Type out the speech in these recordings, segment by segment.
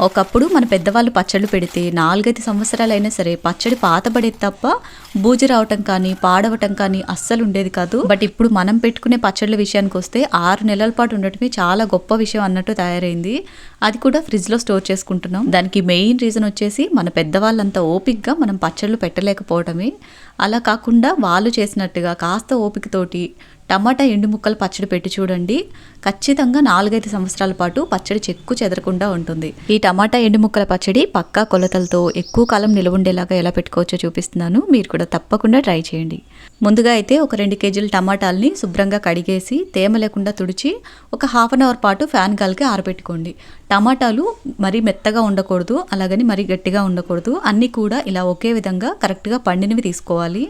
ఒకప్పుడు మన పెద్దవాళ్ళు పచ్చళ్ళు పెడితే నాలుగైదు సంవత్సరాలైనా సరే పచ్చడి పాతబడేది తప్ప బూజు రావటం కానీ పాడవటం కానీ అస్సలు ఉండేది కాదు. బట్ ఇప్పుడు మనం పెట్టుకునే పచ్చళ్ళ విషయానికి వస్తే ఆరు నెలల పాటు ఉండటమే చాలా గొప్ప విషయం అన్నట్టు తయారైంది. అది కూడా ఫ్రిడ్జ్లో స్టోర్ చేసుకుంటున్నాం. దానికి మెయిన్ రీజన్ వచ్చేసి మన పెద్దవాళ్ళంతా ఓపిక్గా మనం పచ్చళ్ళు పెట్టలేకపోవటమే. అలా కాకుండా వాళ్ళు చేసినట్టుగా కాస్త ఓపికతోటి టమాటా ఎండు ముక్కలు పచ్చడి పెట్టి చూడండి. ఖచ్చితంగా నాలుగైదు సంవత్సరాల పాటు పచ్చడి చెక్కు చెదరకుండా ఉంటుంది. ఈ టమాటా ఎండు ముక్కల పచ్చడి పక్కా కొలతలతో ఎక్కువ కాలం నిలవ ఉండేలాగా ఎలా పెట్టుకోవచ్చో చూపిస్తున్నాను. మీరు కూడా తప్పకుండా ట్రై చేయండి. ముందుగా అయితే ఒక రెండు కేజీల టమాటాలని శుభ్రంగా కడిగేసి తేమ లేకుండా తుడిచి ఒక హాఫ్ అన్ అవర్ పాటు ఫ్యాన్ గాలికి ఆరబెట్టుకోండి. టమాటాలు మరీ మెత్తగా ఉండకూడదు అలాగని మరీ గట్టిగా ఉండకూడదు. అన్నీ కూడా ఇలా ఒకే విధంగా కరెక్ట్గా పండినవి తీసుకోవాలి.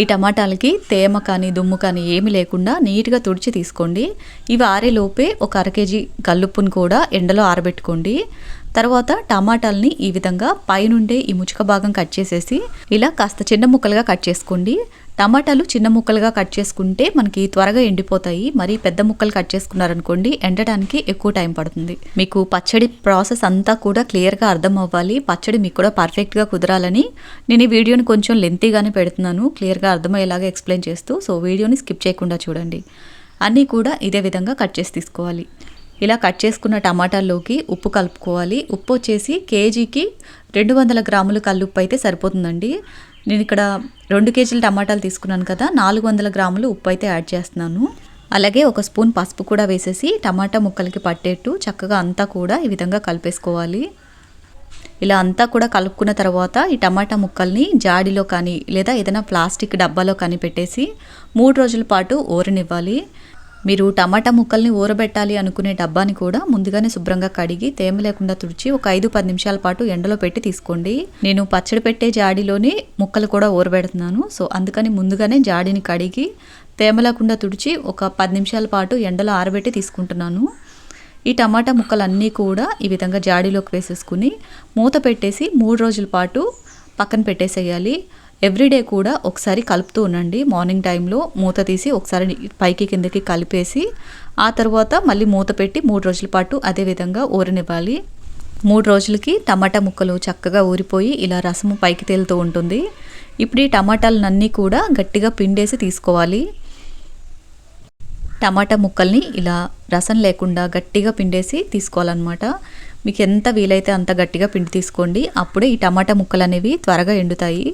ఈ టమాటాలకి తేమ కానీ దుమ్ము కానీ ఏమి లేకుండా నీట్గా తుడిచి తీసుకోండి. ఇవి ఆరేలోపే ఒక అర కేజీ కల్లుప్పును కూడా ఎండలో ఆరబెట్టుకోండి. తర్వాత టమాటాలని ఈ విధంగా పైనుండే ఈ ముచుక భాగం కట్ చేసేసి ఇలా కాస్త చిన్న ముక్కలుగా కట్ చేసుకోండి. టమాటాలు చిన్న ముక్కలుగా కట్ చేసుకుంటే మనకి త్వరగా ఎండిపోతాయి. మరి పెద్ద ముక్కలు కట్ చేసుకున్నారనుకోండి ఎండడానికి ఎక్కువ టైం పడుతుంది. మీకు పచ్చడి ప్రాసెస్ అంతా కూడా క్లియర్గా అర్థం అవ్వాలి. పచ్చడి మీకు కూడా పర్ఫెక్ట్గా కుదరాలని నేను ఈ వీడియోని కొంచెం లెంతీగానే పెడుతున్నాను. క్లియర్గా అర్థమయ్యేలాగా ఎక్స్ప్లెయిన్ చేస్తూ సో వీడియోని స్కిప్ చేయకుండా చూడండి. అన్నీ కూడా ఇదే విధంగా కట్ చేసి తీసుకోవాలి. ఇలా కట్ చేసుకున్న టమాటాల్లోకి ఉప్పు కలుపుకోవాలి. ఉప్పు వచ్చేసి కేజీకి రెండు వందల గ్రాములు కల్లుప్పు అయితే సరిపోతుందండి. నేను ఇక్కడ రెండు కేజీల టమాటాలు తీసుకున్నాను కదా నాలుగు వందల గ్రాములు ఉప్పు అయితే యాడ్ చేస్తున్నాను. అలాగే ఒక స్పూన్ పసుపు కూడా వేసేసి టమాటా ముక్కలకి పట్టేట్టు చక్కగా అంతా కూడా ఈ విధంగా కలిపేసుకోవాలి. ఇలా అంతా కూడా కలుపుకున్న తర్వాత ఈ టమాటా ముక్కల్ని జాడీలో కానీ లేదా ఏదైనా ప్లాస్టిక్ డబ్బాలో కానీ పెట్టేసి మూడు రోజుల పాటు ఊరనివ్వాలి మీరు టమాటా ముక్కల్ని ఊరబెట్టాలి అనుకునే డబ్బాని కూడా ముందుగానే శుభ్రంగా కడిగి తేమ లేకుండా తుడిచి ఒక ఐదు పది నిమిషాల పాటు ఎండలో పెట్టి తీసుకోండి. నేను పచ్చడి పెట్టే జాడిలోనే ముక్కలు కూడా ఊరబెడుతున్నాను. సో అందుకని ముందుగానే జాడిని కడిగి తేమ లేకుండా తుడిచి ఒక పది నిమిషాల పాటు ఎండలో ఆరబెట్టి తీసుకుంటున్నాను. ఈ టమాటా ముక్కలన్నీ కూడా ఈ విధంగా జాడీలోకి వేసేసుకుని మూత పెట్టేసి మూడు రోజుల పాటు పక్కన పెట్టేసేయాలి. ఎవ్రీడే కూడా ఒకసారి కలుపుతూ ఉండండి. మార్నింగ్ టైంలో మూత తీసి ఒకసారి పైకి కిందకి కలిపేసి ఆ తర్వాత మళ్ళీ మూత పెట్టి మూడు రోజుల పాటు అదే విధంగా ఊరనివ్వాలి. మూడు రోజులకి టమాటా ముక్కలు చక్కగా ఊరిపోయి ఇలా రసము పైకి తేలుతూ ఉంటుంది. ఇప్పుడు ఈ టమాటాలన్నీ కూడా గట్టిగా పిండేసి తీసుకోవాలి. టమాటా ముక్కల్ని ఇలా రసం లేకుండా గట్టిగా పిండేసి తీసుకోవాలన్నమాట. మీకు ఎంత వీలైతే అంత గట్టిగా పిండి తీసుకోండి. అప్పుడే ఈ టమాటా ముక్కలు అనేవి త్వరగా ఎండుతాయి.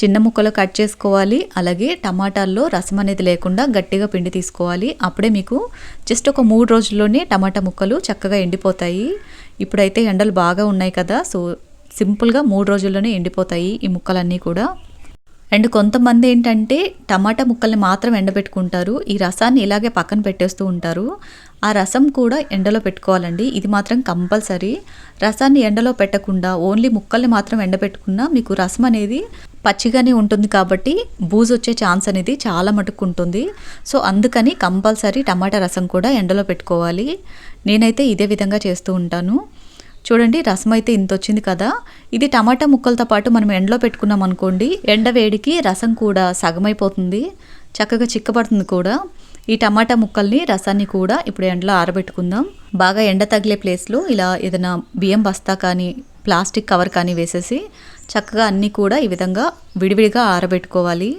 చిన్న ముక్కలు కట్ చేసుకోవాలి. అలాగే టమాటాల్లో రసం అనేది లేకుండా గట్టిగా పిండి తీసుకోవాలి. అప్పుడే మీకు జస్ట్ ఒక మూడు రోజుల్లోనే టమాటా ముక్కలు చక్కగా ఎండిపోతాయి. ఇప్పుడైతే ఎండలు బాగా ఉన్నాయి కదా సో సింపుల్గా మూడు రోజుల్లోనే ఎండిపోతాయి ఈ ముక్కలన్నీ కూడా. అండ్ కొంతమంది ఏంటంటే టమాటా ముక్కల్ని మాత్రం ఎండబెట్టుకుంటారు. ఈ రసాన్ని ఇలాగే పక్కన పెట్టేస్తూ ఉంటారు. ఆ రసం కూడా ఎండలో పెట్టుకోవాలండి. ఇది మాత్రం కంపల్సరీ. రసాన్ని ఎండలో పెట్టకుండా ఓన్లీ ముక్కల్ని మాత్రం ఎండబెట్టుకున్నా మీకు రసం అనేది పచ్చిగానే ఉంటుంది కాబట్టి బూజు వచ్చే ఛాన్స్ అనేది చాలా మటుకు ఉంటుంది. సో అందుకని కంపల్సరీ టమాటా రసం కూడా ఎండలో పెట్టుకోవాలి. నేనైతే ఇదే విధంగా చేస్తూ ఉంటాను. చూడండి రసం అయితే ఇంత వచ్చింది కదా. ఇది టమాటా ముక్కలతో పాటు మనం ఎండలో పెట్టుకున్నాం అనుకోండి ఎండ వేడికి రసం కూడా సగమైపోతుంది. చక్కగా చిక్కబడుతుంది కూడా. ఈ టమాటా ముక్కల్ని రసాన్ని కూడా ఇప్పుడు ఎండలో ఆరబెట్టుకుందాం. బాగా ఎండ తగిలే ప్లేస్లో ఇలా ఏదైనా బియ్యం బస్తా కానీ ప్లాస్టిక్ కవర్ కానీ వేసేసి చక్కగా అన్నీ కూడా ఈ విధంగా విడివిడిగా ఆరబెట్టుకోవాలి.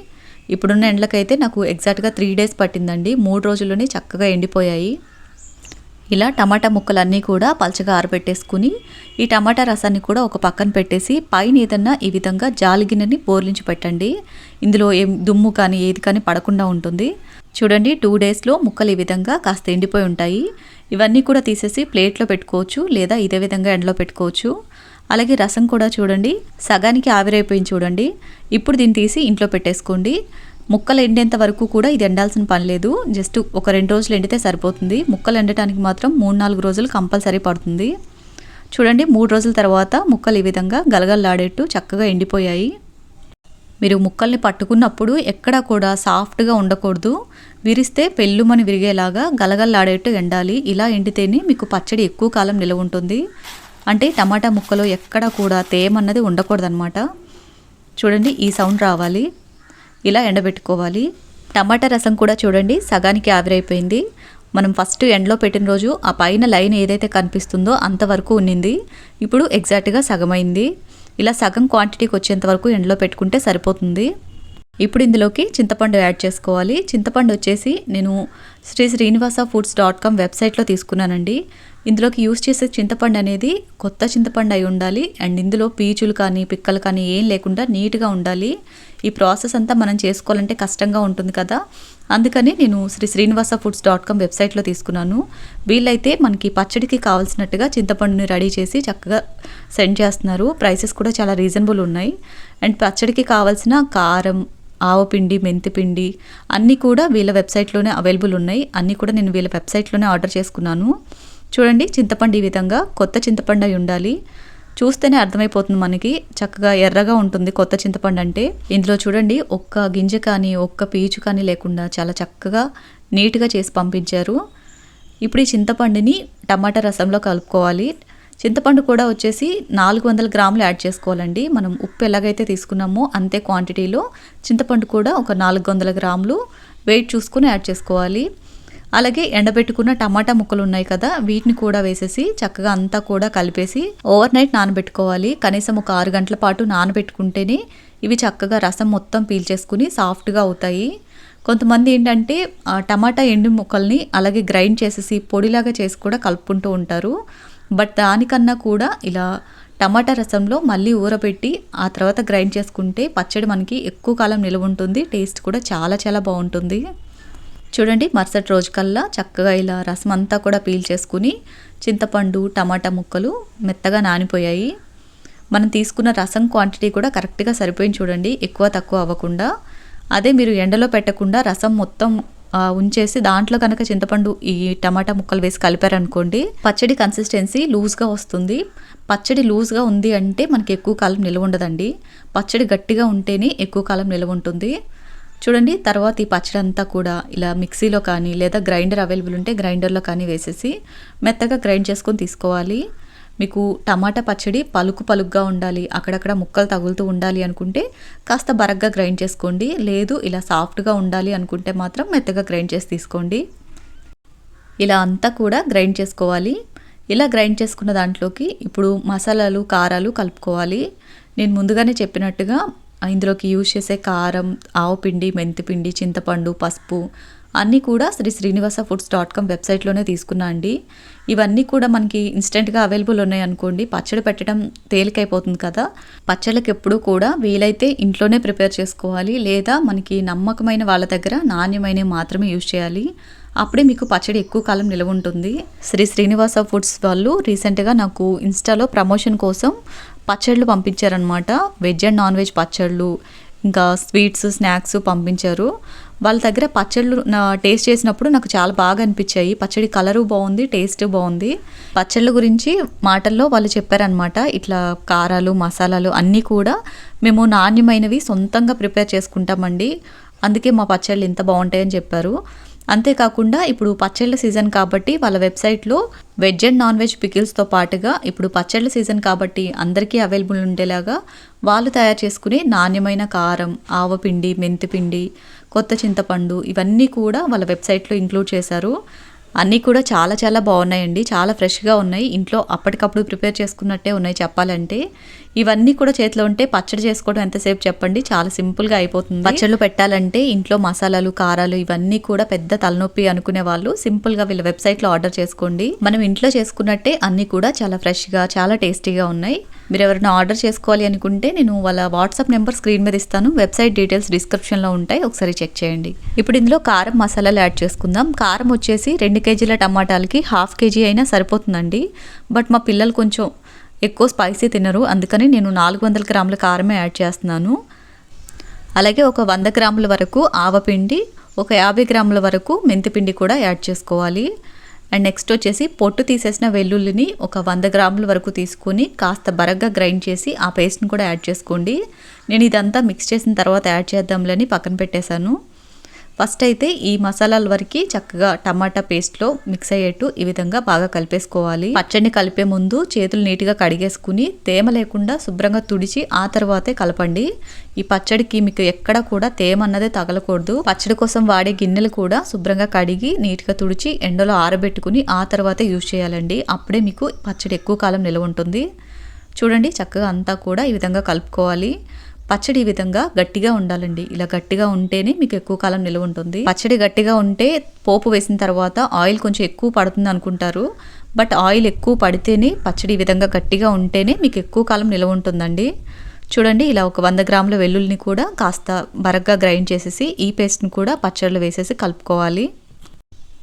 ఇప్పుడున్న ఎండలకైతే నాకు ఎగ్జాక్ట్గా త్రీ డేస్ పట్టిందండి. మూడు రోజుల్లోనే చక్కగా ఎండిపోయాయి. ఇలా టమాటా ముక్కలన్నీ కూడా పలచగా ఆరబెట్టేసుకుని ఈ టమాటా రసాన్ని కూడా ఒక పక్కన పెట్టేసి పైన ఏదన్నా ఈ విధంగా జాలిగిన్నెని బోర్లించి పెట్టండి. ఇందులో ఏం దుమ్ము కానీ ఏది కానీ పడకుండా ఉంటుంది. చూడండి టూ డేస్లో ముక్కలు ఈ విధంగా కాస్త ఎండిపోయి ఉంటాయి. ఇవన్నీ కూడా తీసేసి ప్లేట్లో పెట్టుకోవచ్చు లేదా ఇదే విధంగా ఎండలో పెట్టుకోవచ్చు. అలాగే రసం కూడా చూడండి. సగానికి ఆవిరైపోయింది చూడండి. ఇప్పుడు దీన్ని తీసి ఇంట్లో పెట్టేసుకోండి. ముక్కలు ఎండేంత వరకు కూడా ఇది ఎండాల్సిన పని లేదు. జస్ట్ ఒక రెండు రోజులు ఎండితే సరిపోతుంది. ముక్కలు ఎండటానికి మాత్రం మూడు నాలుగు రోజులు కంపల్సరీ పడుతుంది. చూడండి మూడు రోజుల తర్వాత ముక్కలు ఈ విధంగా గలగల్లాడేట్టు చక్కగా ఎండిపోయాయి. మీరు ముక్కల్ని పట్టుకున్నప్పుడు ఎక్కడా కూడా సాఫ్ట్గా ఉండకూడదు. విరిస్తే పెళ్ళుమని విరిగేలాగా గలగల్లాడేట్టు ఎండాలి. ఇలా ఎండితేనే మీకు పచ్చడి ఎక్కువ కాలం నిలవ ఉంటుంది అంటే టమాటా ముక్కలో ఎక్కడ కూడా తేమన్నది ఉండకూడదనమాట చూడండి ఈ సౌండ్ రావాలి. ఇలా ఎండబెట్టుకోవాలి. టమాటా రసం కూడా చూడండి సగానికి ఆవిరైపోయింది. మనం ఫస్ట్ ఎండ్లో పెట్టిన రోజు ఆ పైన లైన్ ఏదైతే కనిపిస్తుందో అంతవరకు ఉన్నింది. ఇప్పుడు ఎగ్జాక్ట్గా సగమైంది. ఇలా సగం క్వాంటిటీకి వచ్చేంత వరకు ఎండలో పెట్టుకుంటే సరిపోతుంది. ఇప్పుడు ఇందులోకి చింతపండు యాడ్ చేసుకోవాలి. చింతపండు వచ్చేసి నేను Shri Srinivasa foods dot com వెబ్సైట్లో తీసుకున్నానండి. ఇందులోకి యూస్ చేసే చింతపండు అనేది కొత్త చింతపండు అయి ఉండాలి. అండ్ ఇందులో పీచులు కానీ పిక్కలు కానీ ఏం లేకుండా నీట్గా ఉండాలి. ఈ ప్రాసెస్ అంతా మనం చేసుకోవాలంటే కష్టంగా ఉంటుంది కదా. అందుకని నేను Shri Srinivasa foods dot com వెబ్సైట్లో తీసుకున్నాను. వీళ్ళైతే మనకి పచ్చడికి కావాల్సినట్టుగా చింతపండుని రెడీ చేసి చక్కగా సెండ్ చేస్తున్నారు. ప్రైసెస్ కూడా చాలా రీజనబుల్ ఉన్నాయి. అండ్ పచ్చడికి కావాల్సిన కారం ఆవపిండి మెంతిపిండి అన్నీ కూడా వీళ్ళ వెబ్సైట్లోనే అవైలబుల్ ఉన్నాయి. అన్నీ కూడా నేను వీళ్ళ వెబ్సైట్లోనే ఆర్డర్ చేసుకున్నాను. చూడండి చింతపండు ఈ విధంగా కొత్త చింతపండు అయి ఉండాలి. చూస్తేనే అర్థమైపోతుంది మనకి చక్కగా ఎర్రగా ఉంటుంది కొత్త చింతపండు అంటే. ఇందులో చూడండి ఒక్క గింజ కానీ ఒక్క పీచు కానీ లేకుండా చాలా చక్కగా నీట్గా చేసి పంపించారు. ఇప్పుడు ఈ చింతపండుని టమాటా రసంలో కలుపుకోవాలి. చింతపండు కూడా వచ్చేసి నాలుగు వందల గ్రాములు యాడ్ చేసుకోవాలండి. మనం ఉప్పు ఎలాగైతే తీసుకున్నామో అంతే క్వాంటిటీలో చింతపండు కూడా ఒక నాలుగు వందల గ్రాములు వెయిట్ చూసుకొని యాడ్ చేసుకోవాలి. అలాగే ఎండబెట్టుకున్న టమాటా ముక్కలు ఉన్నాయి కదా వీటిని కూడా వేసేసి చక్కగా అంతా కూడా కలిపేసి ఓవర్ నైట్ నానబెట్టుకోవాలి. కనీసం ఒక ఆరు గంటల పాటు నానబెట్టుకుంటేనే ఇవి చక్కగా రసం మొత్తం పీల్చేసుకుని సాఫ్ట్గా అవుతాయి. కొంతమంది ఏంటంటే టమాటా ఎండు ముక్కల్ని అలాగే గ్రైండ్ చేసేసి పొడిలాగా చేసి కూడా కలుపుకుంటూ ఉంటారు. బట్ దానికన్నా కూడా ఇలా టమాటా రసంలో మళ్ళీ ఊరబెట్టి ఆ తర్వాత గ్రైండ్ చేసుకుంటే పచ్చడి మనకి ఎక్కువ కాలం నిలువ ఉంటుంది టేస్ట్ కూడా చాలా చాలా బాగుంటుంది. చూడండి మరుసటి రోజు కల్లా చక్కగా ఇలా రసం అంతా కూడా పీల్ చేసుకుని చింతపండు టమాటా ముక్కలు మెత్తగా నానిపోయాయి. మనం తీసుకున్న రసం క్వాంటిటీ కూడా కరెక్ట్గా సరిపోయింది చూడండి ఎక్కువ తక్కువ అవ్వకుండా. అదే మీరు ఎండలో పెట్టకుండా రసం మొత్తం ఉంచేసి దాంట్లో కనుక చింతపండు ఈ టమాటా ముక్కలు వేసి కలిపారనుకోండి పచ్చడి కన్సిస్టెన్సీ లూజ్గా వస్తుంది. పచ్చడి లూజ్గా ఉంది అంటే మనకి ఎక్కువ కాలం నిల్వ ఉండదండి. పచ్చడి గట్టిగా ఉంటేనే ఎక్కువ కాలం నిల్వ ఉంటుంది. చూడండి తర్వాత ఈ పచ్చడి అంతా కూడా ఇలా మిక్సీలో కానీ లేదా గ్రైండర్ అవైలబుల్ ఉంటే గ్రైండర్లో కానీ వేసేసి మెత్తగా గ్రైండ్ చేసుకొని తీసుకోవాలి. మీకు టమాటా పచ్చడి పలుకు పలుగ్గా ఉండాలి అక్కడక్కడ ముక్కలు తగులుతూ ఉండాలి అనుకుంటే కాస్త బరగ్గా గ్రైండ్ చేసుకోండి. లేదు ఇలా సాఫ్ట్గా ఉండాలి అనుకుంటే మాత్రం మెత్తగా గ్రైండ్ చేసి తీసుకోండి. ఇలా అంతా కూడా గ్రైండ్ చేసుకోవాలి. ఇలా గ్రైండ్ చేసుకున్న దాంట్లోకి ఇప్పుడు మసాలాలు కారాలు కలుపుకోవాలి. నేను ముందుగానే చెప్పినట్టుగా ఇందులోకి యూజ్ చేసే కారం ఆవు పిండి మెంతిపిండి చింతపండు పసుపు అన్నీ కూడా Shri Srinivasa foods dot com వెబ్సైట్లోనే తీసుకున్నా అండి. ఇవన్నీ కూడా మనకి ఇన్స్టెంట్గా అవైలబుల్ ఉన్నాయి అనుకోండి. పచ్చడి పెట్టడం తేలికైపోతుంది కదా. పచ్చళ్ళకి ఎప్పుడూ కూడా వీలైతే ఇంట్లోనే ప్రిపేర్ చేసుకోవాలి. లేదా మనకి నమ్మకమైన వాళ్ళ దగ్గర నాణ్యమైనవి మాత్రమే యూజ్ చేయాలి. అప్పుడే మీకు పచ్చడి ఎక్కువ కాలం నిలవ ఉంటుంది. శ్రీ శ్రీనివాస ఫుడ్స్ వాళ్ళు రీసెంట్గా నాకు ఇన్స్టాలో ప్రమోషన్ కోసం పచ్చళ్ళు పంపించారనమాట వెజ్ అండ్ నాన్ వెజ్ పచ్చళ్ళు ఇంకా స్వీట్స్ స్నాక్స్ పంపించారు. వాళ్ళ దగ్గర పచ్చళ్ళు నా టేస్ట్ చేసినప్పుడు నాకు చాలా బాగా అనిపించాయి. పచ్చడి కలరు బాగుంది టేస్ట్ బాగుంది. పచ్చళ్ళ గురించి మాటల్లో వాళ్ళు చెప్పారనమాట ఇట్లా కారాలు మసాలాలు అన్నీ కూడా మేము నాణ్యమైనవి సొంతంగా ప్రిపేర్ చేసుకుంటామండి. అందుకే మా పచ్చళ్ళు ఇంత బాగుంటాయని చెప్పారు. అంతేకాకుండా ఇప్పుడు పచ్చళ్ళ సీజన్ కాబట్టి వాళ్ళ వెబ్సైట్లో వెజ్ అండ్ నాన్ వెజ్ పికిల్స్తో పాటుగా ఇప్పుడు పచ్చళ్ళ సీజన్ కాబట్టి అందరికీ అవైలబుల్ ఉండేలాగా వాళ్ళు తయారు చేసుకునే నాణ్యమైన కారం ఆవపిండి మెంతిపిండి కొత్త చింతపండు ఇవన్నీ కూడా వాళ్ళ వెబ్సైట్లో ఇంక్లూడ్ చేశారు. అన్నీ కూడా చాలా చాలా బాగున్నాయండి. చాలా ఫ్రెష్గా ఉన్నాయి. ఇంట్లో అప్పటికప్పుడు ప్రిపేర్ చేసుకున్నట్టే ఉన్నాయి చెప్పాలంటే. ఇవన్నీ కూడా చేతిలో ఉంటే పచ్చడి చేసుకోవడం ఎంతసేపు చెప్పండి? చాలా సింపుల్గా అయిపోతుంది. పచ్చళ్ళు పెట్టాలంటే ఇంట్లో మసాలాలు కారాలు ఇవన్నీ కూడా పెద్ద తలనొప్పి అనుకునే వాళ్ళు సింపుల్గా వీళ్ళ వెబ్సైట్లో ఆర్డర్ చేసుకోండి. మనం ఇంట్లో చేసుకున్నట్టే అన్నీ కూడా చాలా ఫ్రెష్గా చాలా టేస్టీగా ఉన్నాయి. మీరు ఎవరైనా ఆర్డర్ చేసుకోవాలి అనుకుంటే నేను వాళ్ళ వాట్సాప్ నెంబర్ స్క్రీన్ మీద ఇస్తాను. వెబ్సైట్ డీటెయిల్స్ డిస్క్రిప్షన్లో ఉంటాయి. ఒకసారి చెక్ చేయండి. ఇప్పుడు ఇందులో కారం మసాలాలు యాడ్ చేసుకుందాం. కారం వచ్చేసి రెండు కేజీల టమాటాలకి హాఫ్ కేజీ అయినా సరిపోతుందండి. బట్ మా పిల్లలు కొంచెం ఎక్కువ స్పైసీ తినరు. అందుకని నేను నాలుగు వందల గ్రాముల కారమే యాడ్ చేస్తున్నాను. అలాగే ఒక వంద గ్రాముల వరకు ఆవపిండి ఒక యాభై గ్రాముల వరకు మెంతిపిండి కూడా యాడ్ చేసుకోవాలి. అండ్ నెక్స్ట్ వచ్చేసి పొట్టు తీసేసిన వెల్లుల్లిని ఒక వంద గ్రాముల వరకు తీసుకొని కాస్త బరగ్గా గ్రైండ్ చేసి ఆ పేస్ట్ని కూడా యాడ్ చేసుకోండి. నేను ఇదంతా మిక్స్ చేసిన తర్వాత యాడ్ చేద్దాంలని పక్కన పెట్టేశాను. ఫస్ట్ అయితే ఈ మసాలాల వరకు చక్కగా టమాటా పేస్ట్లో మిక్స్ అయ్యేట్టు ఈ విధంగా బాగా కలిపేసుకోవాలి. పచ్చడిని కలిపే ముందు చేతులు నీట్గా కడిగేసుకుని తేమ లేకుండా శుభ్రంగా తుడిచి ఆ తర్వాతే కలపండి. ఈ పచ్చడికి మీకు ఎక్కడ కూడా తేమ అన్నదే తగలకూడదు. పచ్చడి కోసం వాడే గిన్నెలు కూడా శుభ్రంగా కడిగి నీట్గా తుడిచి ఎండలో ఆరబెట్టుకుని ఆ తర్వాతే యూజ్ చేయాలండి. అప్పుడే మీకు పచ్చడి ఎక్కువ కాలం నిల్వ ఉంటుంది. చూడండి చక్కగా అంతా కూడా ఈ విధంగా కలుపుకోవాలి. పచ్చడి ఈ విధంగా గట్టిగా ఉండాలండి. ఇలా గట్టిగా ఉంటేనే మీకు ఎక్కువ కాలం నిల్వ ఉంటుంది. పచ్చడి గట్టిగా ఉంటే పోపు వేసిన తర్వాత ఆయిల్ కొంచెం ఎక్కువ పడుతుంది అనుకుంటారు. బట్ ఆయిల్ ఎక్కువ పడితేనే పచ్చడి ఈ విధంగా గట్టిగా ఉంటేనే మీకు ఎక్కువ కాలం నిల్వ ఉంటుందండి. చూడండి ఇలా ఒక వంద గ్రాముల వెల్లుల్లిని కూడా కాస్త బరగ్గా గ్రైండ్ చేసేసి ఈ పేస్ట్ని కూడా పచ్చడిలో వేసేసి కలుపుకోవాలి.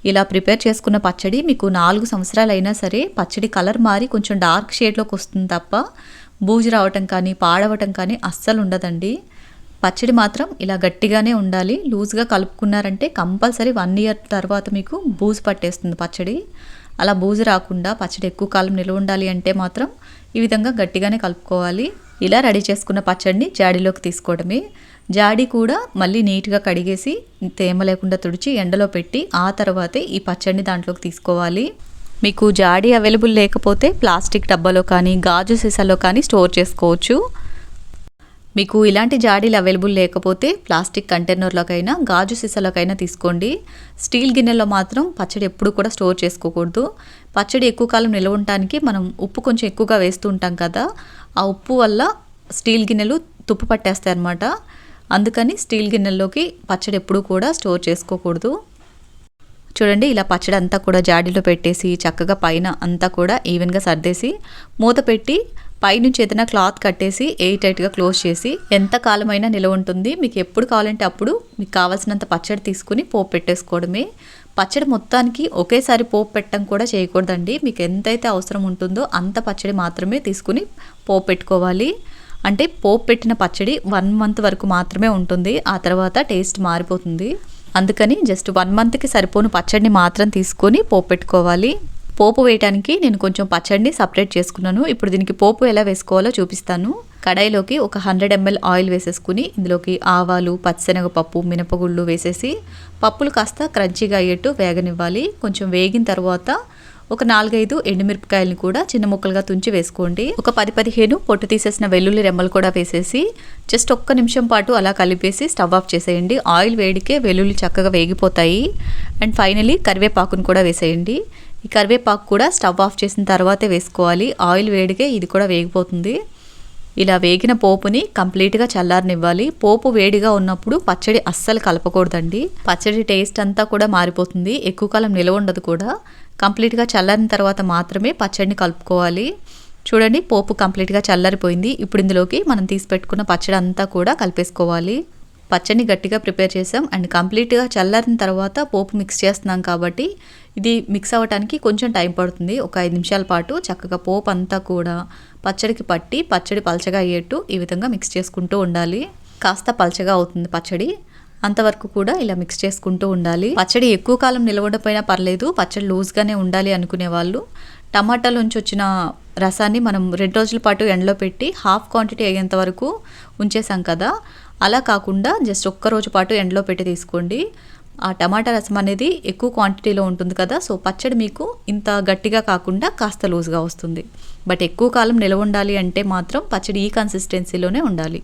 ఇలా ప్రిపేర్ చేసుకున్న పచ్చడి మీకు నాలుగు సంవత్సరాలు అయినా సరే పచ్చడి కలర్ మారి కొంచెం డార్క్ షేడ్లోకి వస్తుంది తప్ప బూజు రావటం కానీ పాడవటం కానీ అస్సలు ఉండదండి. పచ్చడి మాత్రం ఇలా గట్టిగానే ఉండాలి. లూజ్గా కలుపుకున్నారంటే కంపల్సరీ వన్ ఇయర్ తర్వాత మీకు బూజు పట్టేస్తుంది పచ్చడి. అలా బూజు రాకుండా పచ్చడి ఎక్కువ కాలం నిల్వ ఉండాలి అంటే మాత్రం ఈ విధంగా గట్టిగానే కలుపుకోవాలి. ఇలా రెడీ చేసుకున్న పచ్చడిని జాడీలోకి తీసుకోవడమే. జాడి కూడా మళ్ళీ నీట్గా కడిగేసి తేమ లేకుండా తుడిచి ఎండలో పెట్టి ఆ తర్వాతే ఈ పచ్చడిని దాంట్లోకి తీసుకోవాలి. మీకు జాడీ అవైలబుల్ లేకపోతే ప్లాస్టిక్ డబ్బాలో కానీ గాజు సీసాలో కానీ స్టోర్ చేసుకోవచ్చు. మీకు ఇలాంటి జాడీలు అవైలబుల్ లేకపోతే ప్లాస్టిక్ కంటైనర్లోకైనా గాజు సీసాలోకైనా తీసుకోండి. స్టీల్ గిన్నెలో మాత్రం పచ్చడి ఎప్పుడు కూడా స్టోర్ చేసుకోకూడదు. పచ్చడి ఎక్కువ కాలం నిల్వ ఉండటానికి మనం ఉప్పు కొంచెం ఎక్కువగా వేస్తూ ఉంటాం కదా ఆ ఉప్పు వల్ల స్టీల్ గిన్నెలు తుప్పు పట్టేస్తాయి అన్నమాట అందుకని స్టీల్ గిన్నెల్లోకి పచ్చడి ఎప్పుడు కూడా స్టోర్ చేసుకోకూడదు. చూడండి ఇలా పచ్చడి అంతా కూడా జాడీలో పెట్టేసి చక్కగా పైన అంతా కూడా ఈవెన్గా సర్దేసి మూత పెట్టి పైనుంచి ఏదైనా క్లాత్ కట్టేసి ఎయిట్ టైట్గా క్లోజ్ చేసి ఎంత కాలమైనా నిలవ ఉంటుంది. మీకు ఎప్పుడు కావాలంటే అప్పుడు మీకు కావాల్సినంత పచ్చడి తీసుకుని పోపు పెట్టేసుకోవడమే. పచ్చడి మొత్తానికి ఒకేసారి పోపు పెట్టడం కూడా చేయకూడదండి. మీకు ఎంతైతే అవసరం ఉంటుందో అంత పచ్చడి మాత్రమే తీసుకుని పోపు పెట్టుకోవాలి. అంటే పోపు పెట్టిన పచ్చడి వన్ మంత్ వరకు మాత్రమే ఉంటుంది. ఆ తర్వాత టేస్ట్ మారిపోతుంది. అందుకని జస్ట్ వన్ మంత్కి సరిపోను పచ్చడిని మాత్రం తీసుకొని పోపు పెట్టుకోవాలి. పోపు వేయడానికి నేను కొంచెం పచ్చడిని సపరేట్ చేసుకున్నాను. ఇప్పుడు దీనికి పోపు ఎలా వేసుకోవాలో చూపిస్తాను. కడాయిలోకి ఒక హండ్రెడ్ ఎంఎల్ ఆయిల్ వేసేసుకుని ఇందులోకి ఆవాలు పచ్చిశనగపప్పు మినపగుళ్ళు వేసేసి పప్పులు కాస్త క్రంచీగా అయ్యేట్టు వేగనివ్వాలి. కొంచెం వేగిన తర్వాత ఒక నాలుగైదు ఎండుమిరపకాయలను కూడా చిన్న ముక్కలుగా తుంచి వేసుకోండి. ఒక పది పదిహేను పొట్టు తీసేసిన వెల్లుల్లి రెమ్మలు కూడా వేసేసి జస్ట్ ఒక్క నిమిషం పాటు అలా కలిపేసి స్టవ్ ఆఫ్ చేసేయండి. ఆయిల్ వేడికే వెల్లుల్లి చక్కగా వేగిపోతాయి. అండ్ ఫైనలీ కరివేపాకును కూడా వేసేయండి. ఈ కరివేపాకు కూడా స్టవ్ ఆఫ్ చేసిన తర్వాతే వేసుకోవాలి. ఆయిల్ వేడికే ఇది కూడా వేగిపోతుంది. ఇలా వేగిన పోపుని కంప్లీట్గా చల్లారనివ్వాలి. పోపు వేడిగా ఉన్నప్పుడు పచ్చడి అస్సలు కలపకూడదండి. పచ్చడి టేస్ట్ అంతా కూడా మారిపోతుంది. ఎక్కువ కాలం నిలవ ఉండదు కూడా. కంప్లీట్గా చల్లారిన తర్వాత మాత్రమే పచ్చడిని కలుపుకోవాలి. చూడండి పోపు కంప్లీట్గా చల్లారిపోయింది. ఇప్పుడు ఇందులోకి మనం తీసి పెట్టుకున్న పచ్చడి అంతా కూడా కలిపేసుకోవాలి. పచ్చడిని గట్టిగా ప్రిపేర్ చేసాం. అండ్ కంప్లీట్గా చల్లారిన తర్వాత పోపు మిక్స్ చేస్తున్నాం కాబట్టి ఇది మిక్స్ అవ్వడానికి కొంచెం టైం పడుతుంది. ఒక ఐదు నిమిషాల పాటు చక్కగా పోపు అంతా కూడా పచ్చడికి పట్టి పచ్చడి పలచగా అయ్యేట్టు ఈ విధంగా మిక్స్ చేసుకుంటూ ఉండాలి. కాస్త పలచగా అవుతుంది పచ్చడి. అంతవరకు కూడా ఇలా మిక్స్ చేసుకుంటూ ఉండాలి. పచ్చడి ఎక్కువ కాలం నిలవడపోయినా పర్లేదు పచ్చడి లూజ్గానే ఉండాలి అనుకునే వాళ్ళు. టమాటాలోంచి వచ్చిన రసాన్ని మనం రెండు రోజుల పాటు ఎండలో పెట్టి హాఫ్ క్వాంటిటీ అయ్యేంత వరకు ఉంచేసాం కదా. అలా కాకుండా జస్ట్ ఒక్క రోజు పాటు ఎండలో పెట్టి తీసుకోండి. ఆ టమాటా రసం అనేది ఎక్కువ క్వాంటిటీలో ఉంటుంది కదా సో పచ్చడి మీకు ఇంత గట్టిగా కాకుండా కాస్త లూజ్గా వస్తుంది. బట్ ఎక్కువ కాలం నిలవ ఉండాలి అంటే మాత్రం పచ్చడి ఈ కన్సిస్టెన్సీలోనే ఉండాలి.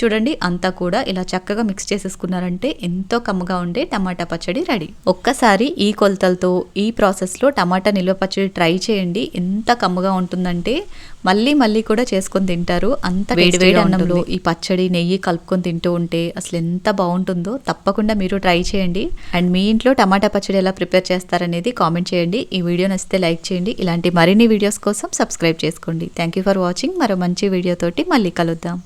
చూడండి అంతా కూడా ఇలా చక్కగా మిక్స్ చేసేసుకున్నారంటే ఎంతో కమ్మగా ఉండే టమాటా పచ్చడి రెడీ. ఒక్కసారి ఈ కొలతలతో ఈ ప్రాసెస్లో టమాటా నిల్వ పచ్చడి ట్రై చేయండి. ఎంత కమ్మగా ఉంటుందంటే మళ్ళీ మళ్ళీ కూడా చేసుకొని తింటారు. అంత వేడి వేడి అన్నంలో ఈ పచ్చడి నెయ్యి కలుపుకొని తింటూ ఉంటే అసలు ఎంత బాగుంటుందో తప్పకుండా మీరు ట్రై చేయండి. అండ్ మీ ఇంట్లో టమాటా పచ్చడి ఎలా ప్రిపేర్ చేస్తారనేది కామెంట్ చేయండి. ఈ వీడియో నచ్చితే లైక్ చేయండి. ఇలాంటి మరిన్ని వీడియోస్ కోసం సబ్స్క్రైబ్ చేసుకోండి. థ్యాంక్ యూ ఫర్ వాచింగ్ మరో మంచి వీడియోతోటి మళ్ళీ కలుద్దాం.